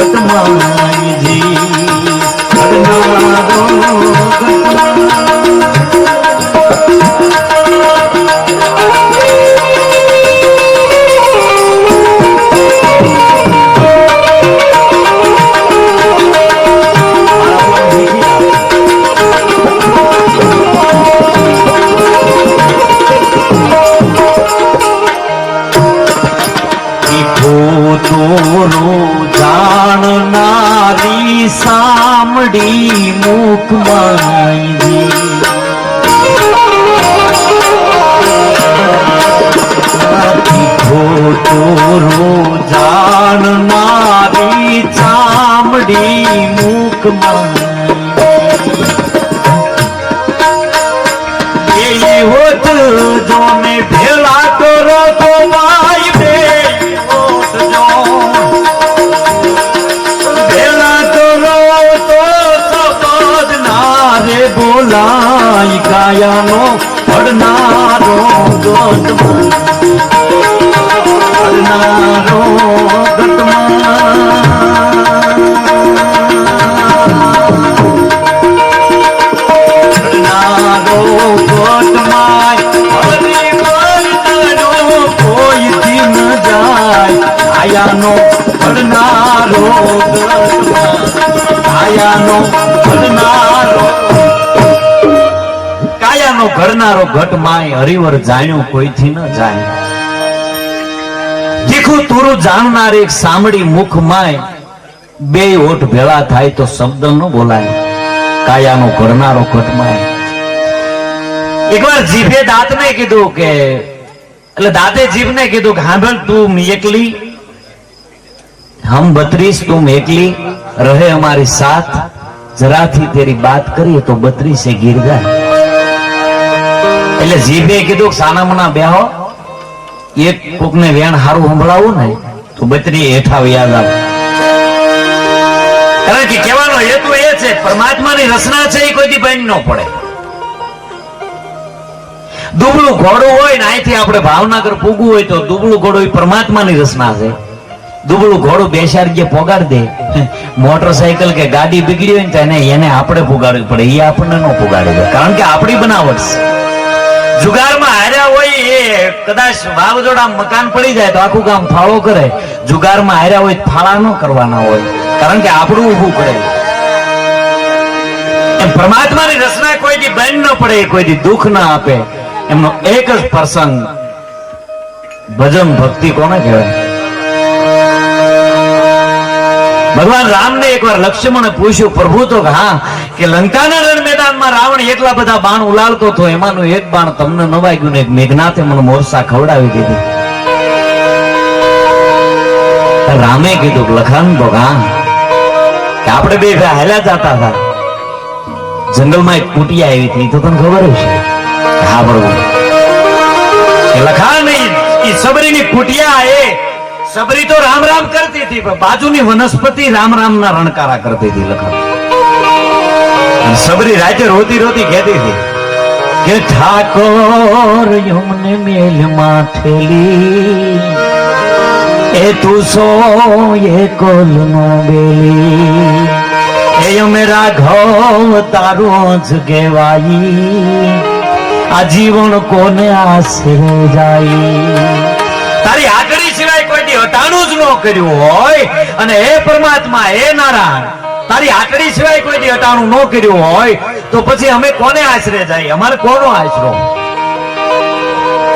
ઘટમાઈજી ઘડનારો ઘટમાઈ. સામડી માંગી જાણ મારી ચામડી મુખમાઈ એ હોત જોને ભેળા બોલાય કાયાનો પડનારો ગોતમાં પડનારો જાય આયાનો પડનારો આયાનો નો ઘરનારો ઘટ માય હરિવર જાણ્યું કોઈથી ન જાય તીખું તુરું જાણનાર એક સાંભળી મુખ માય, બે ઓઠ ભેળા થાય તો શબ્દ ન બોલાય. કાયાનો ઘરનારો ઘટ માય. એકવાર જીભે દાંતને કીધું કે, એટલે દાંતે જીભને કીધું કે, હાંભળ, તું એકલી. હમ બત્રીસ, તું એકલી. રહે અમારી સાથ. જરાથી તેરી બાત કરીએ તો બત્રીસે ગીર જાય. એટલે જીભે કીધું સાનામના બેહો એક કોકને વેણ હારું સંભળાવું ને તો બત્રી હેઠા યાદ આવે. કારણ કે કહેવાનો હેતુ એ છે પરમાત્માની રચના છે એ કોઈથી બંધ ન પડે. દુબળું ઘોડું હોય ને અહીંથી આપણે ભાવનગર પૂગવું હોય તો દુબળું ઘોડું એ પરમાત્માની રચના છે. દુબળું ઘોડું બેસાડીએ પોગાડ દે મોટરસાયકલ કે ગાડી બીગડી હોય ને એને એને આપણે પુગાડવી પડે એ આપણને ન પુગાડી. દે કારણ કે આપણી બનાવટ છે. જુગારમાં હાર્યા હોય એ કદાચ વાવજોડા મકાન પડી જાય તો આખું ગામ ફાળો કરે. જુગારમાં હાર્યા હોય ફાળા ન કરવાના હોય. કારણ કે આપણું ઊભું કરે. પરમાત્માની રચના કોઈથી બેન ન પડે, કોઈથી દુઃખ ના આપે. એમનો એક જ પ્રસંગ ભજન ભક્તિ કોને કહેવાય? ભગવાન રામને એકવાર લક્ષ્મણે પૂછ્યું, પ્રભુ, તો હા, કે લંકાના રણ મેદાનમાં રાવણ એટલા બધા બાણ ઉલાળતો હતો એમાંનું એક બાણ તમને ન વાગ્યું ને મેઘનાથે મને મોરસા ખવડાવી દીધી. રામે કીધું લખાણ તો હા કે આપણે બે હેલા જતા હતા. જંગલમાં એક કુટિયા આવી હતી, તો તને ખબર છે હા, બરોબર. લખાણ નહીં એ સબરીની કુટિયા એ સબરી તો રામ રામ કરતી હતી, પણ બાજુની વનસ્પતિ રામ રામ ના રણકારા કરતી હતી લખન સબરી રાતે રોતી રોતી કહેતી હતી કે ઠાકોર, યમને મેલ માથેલી એ તું સો, એ કોલ નો બેલી. એ યમે રાઘવ, તારું જ કહેવાઈ, આ જીવન કોને આશરે જાય? તારી આગળી સિવાય કોઈ હટાણું જ ન કર્યું હોય. અને હે પરમાત્મા, હે નારાયણ, તારી આકડી સિવાય કોઈ હટાણું ન કર્યું હોય, તો પછી અમે કોને આશરે જાય? અમારે કોનો આશરો?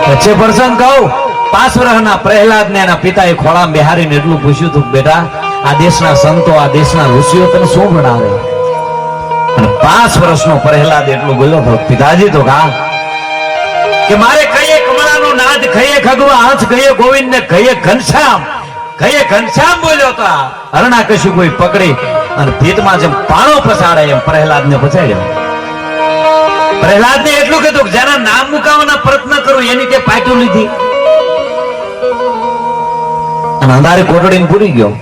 વચ્ચે પ્રસંગ કહું પાંચ વર્ષના પ્રહલાદ ને એના પિતાએ ખોળામાં બેહારીને એટલું પૂછ્યું હતું બેટા, આ દેશના સંતો, આ દેશના ઋષિઓ તને શું ભણાવે? અને પાંચ વર્ષનો પ્રહલાદ એટલું બોલ્યો પિતાજી તો કા કે, મારે નાદ ખગવા હાથ કહીએ ગોવિંદ ને ગયે ઘનશ્યામ ગયે ઘનશ્યામ બોલ્યો હતા હરણા કશું કોઈ પકડી અને ભીતમાં જેમ પાણો પસાડે એમ પ્રહલાદ ને પછાડ્યો. પ્રહલાદ ને એટલું કીધું જેના નામ મુકાવાના પ્રયત્ન કરું, એની તે પાટું લીધી. અને અંધારી કોટડી પૂરી ગયો.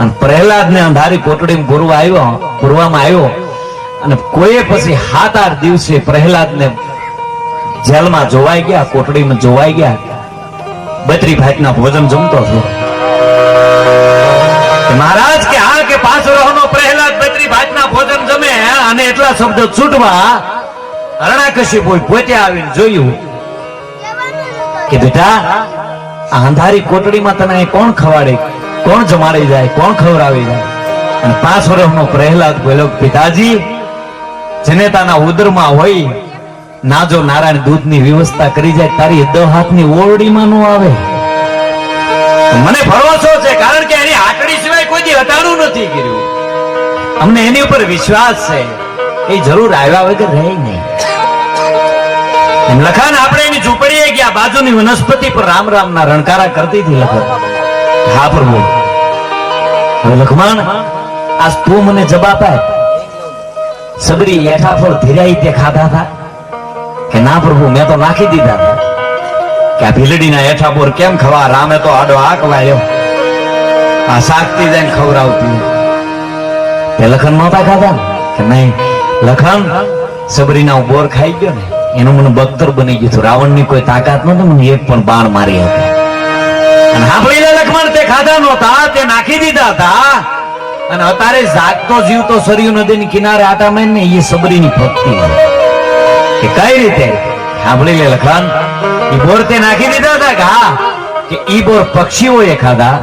અને પ્રહલાદ ને અંધારી કોટડીમાં પૂરવા આવ્યો પૂરવામાં આવ્યો. અને કોઈએ પછી સાત આઠ દિવસે પ્રહલાદ ને જેલમાં જોવાઈ ગયા, કોટડીમાં જોવાઈ ગયા. બત્રી ભાતના ભોજન જમતો છું. મહારાજ, કે હા, કે પાંચ રહોનો પ્રહલાદ બત્રી ભાતના ભોજન જમે અને એટલા શબ્દો છૂટવા હરણાકશી બોય પોતે આવીને જોયું. કે બેટા, આ અંધારી કોટડીમાં તને કોણ ખવાડે? કોણ જમાડી જાય? કોણ ખવડાવી જાય? અને પાંચ નો પ્રહલાદ બોલો પિતાજી જેને તાના ઉદરમાં હોય ના જો નારાયણ દૂધની વ્યવસ્થા કરી જાય, તારી દહ હાથની ઓરડીમાં નો આવે. મને ભરોસો છે, કારણ કે એની આકડી સિવાય કોઈ દી નથી કર્યું. અમને એની ઉપર વિશ્વાસ છે. એ જરૂર આવ્યા વગર રહે નહીં. લખાણ આપણે એની ઝૂંપડીએ ગયા, બાજુની વનસ્પતિ પર રામ રામ ના રણકારા કરતી હતી લખન હા, પ્રભુ. હવે લખમાણ, આજ તું મને જવાબ સબરી એઠા પર ધીરાઈ તે ખાધા હતા. કે ના પ્રભુ, મેં તો નાખી દીધા કે આ ભીલડીના હેઠા પર કેમ ખવા? રામે તો આડો આક વાયો આ શાકતી જઈને ખવડાવતી તે લખન નહોતા ખાધા કે નહીં? લખન, સબરીના બોર ખાઈ ગયો ને, એનું મને બખ્તર બની ગયું હતું. રાવણની કોઈ તાકાત નહોતી, મને એક પણ બાણ મારી હતી. અને સાંભળી લે લક્ષ્મણ તે ખાધા નહોતા, તે નાખી દીધા હતા. અને અત્યારે જાગતો, જીવતો સરયુ નદીની કિનારે આટા મારીને એ સબરીની ભક્તિ છે. કે કઈ રીતે? સાંભળી લે લખાણ એ બોર તે નાખી દીધા હતા કે હા, કે ઈ બોર પક્ષીઓએ ખાધા.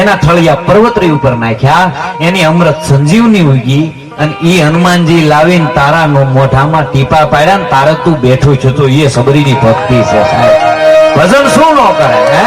એના થળિયા પર્વતરી ઉપર નાખ્યા. એની અમૃત સંજીવની ઉગી અને ઈ હનુમાનજી લાવીને તારાનો મોઢામાં ટીપા પાડ્યા ને તારે તું બેઠું છું તો એ સબરીની ભક્તિ છે સાહેબ. ભજન શું ન કરે હે?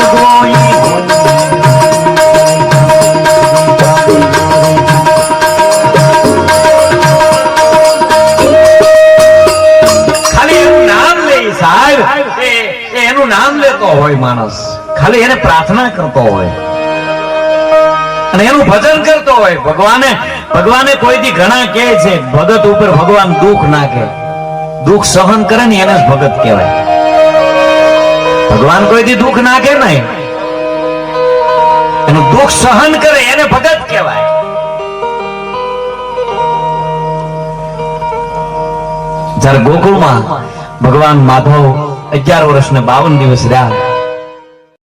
માણસ ખાલી એને પ્રાર્થના કરતો હોય અને એનું ભજન કરતો હોય. ભગવાને ભગવાને કોઈથી ઘણા કહે છે, ભગત ઉપર ભગવાન દુઃખ નાખે દુઃખ સહન કરે ને એને જ ભગત કહેવાય. ભગવાન કોઈથી દુઃખ નાખે નહીં. એનું દુઃખ સહન કરે, એને ભગત કહેવાય. જ્યારે ગોકુળમાં ભગવાન માધવ અગિયાર વર્ષ ને બાવન દિવસ રહ્યા